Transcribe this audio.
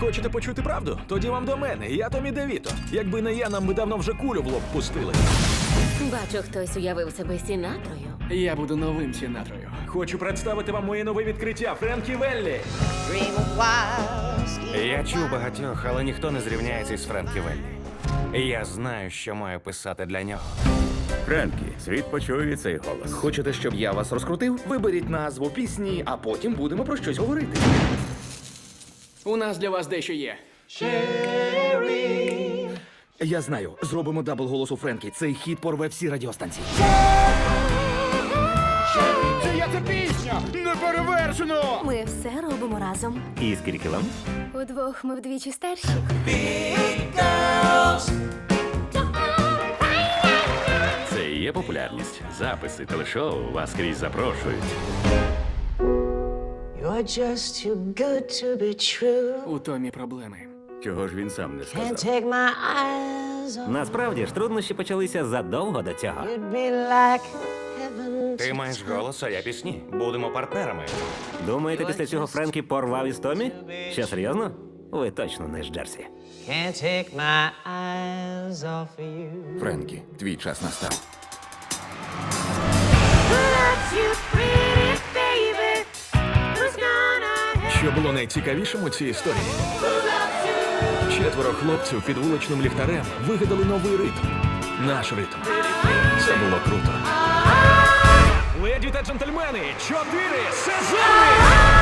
Хочете почути правду? Тоді вам до мене. Я Томі Девіто. Якби не я, нам би давно вже кулю в лоб пустили. Бачу, хтось уявив себе сінатрою. Я буду новим сенаторою. Хочу представити вам моє нове відкриття Френкі Веллі. Я чув багатьох, але ніхто не зрівняється із Френкі Веллі. Я знаю, що маю писати для нього. Френкі, світ почує цей голос. Хочете, щоб я вас розкрутив? Виберіть назву пісні, а потім будемо про щось говорити. У нас для вас дещо є. Я знаю, зробимо дабл голосу Френкі. Цей хіт порве всі радіостанції. Чия це пісня? Неперевершено! Ми все робимо разом. І скільки вам? Удвох ми вдвічі старші. Це і є популярність. Записи, телешоу вас скрізь запрошують. You're just too good to be true. У Томі проблеми. Чого ж він сам не Can't сказав? take my eyes off. Насправді ж труднощі почалися задовго до цього. You'd be like heaven. Ти маєш голос, а я пісні. Будемо партнерами. Думаєте, після цього Френкі порвав із Томі? Що серйозно? Ви точно не з Джерсі. Can't take my eyes off of you. Френкі, твій час настав. Що було найцікавішим у цій історії? Четверо хлопців під вуличним ліхтарем вигадали новий ритм. Наш ритм. Це було круто. Леді та джентльмени, чотири сезони!